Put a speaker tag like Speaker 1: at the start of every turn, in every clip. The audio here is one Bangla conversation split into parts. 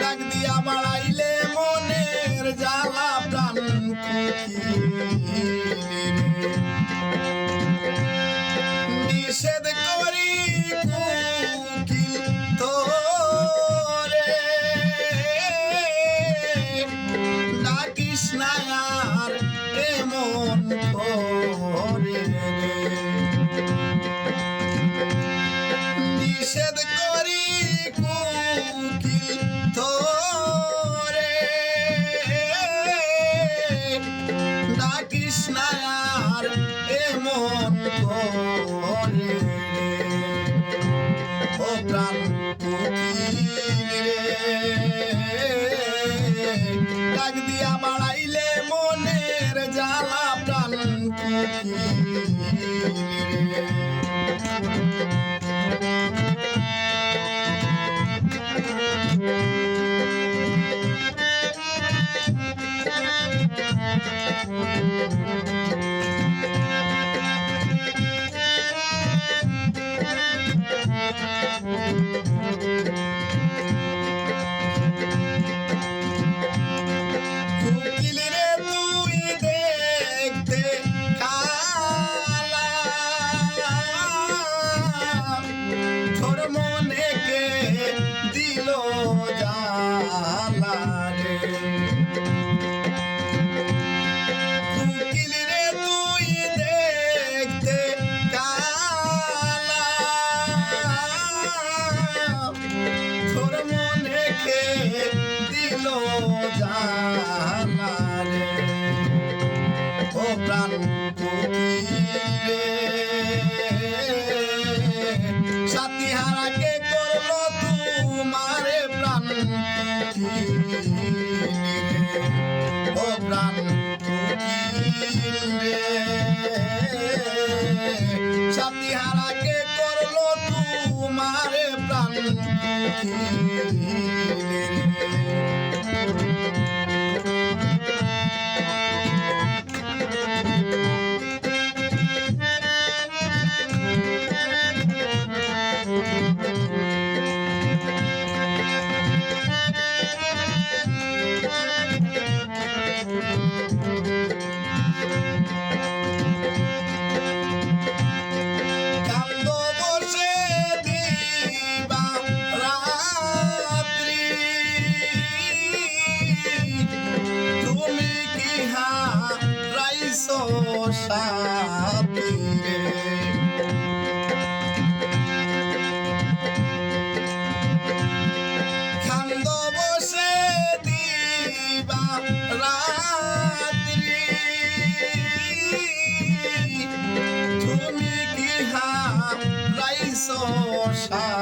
Speaker 1: ডাক দিয়া বাড়াইলে মনের জ্বালা প্রাণ নিষেধ করি কুকিল ধরে ডাকিস না আর এমন দিয়া কেমন রেখে দিল জানারে ও প্রাণ সাথীহারাকে করল তোমারে প্রাণ ও প্রাণ রে। কে সংসার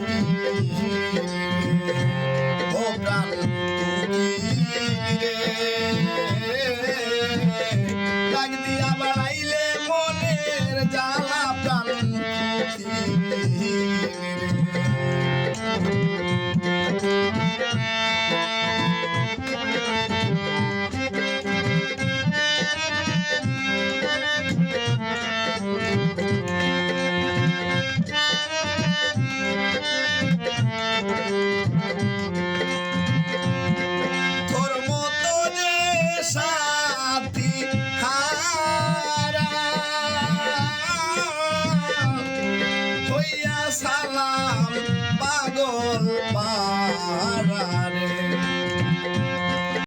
Speaker 1: Yeah.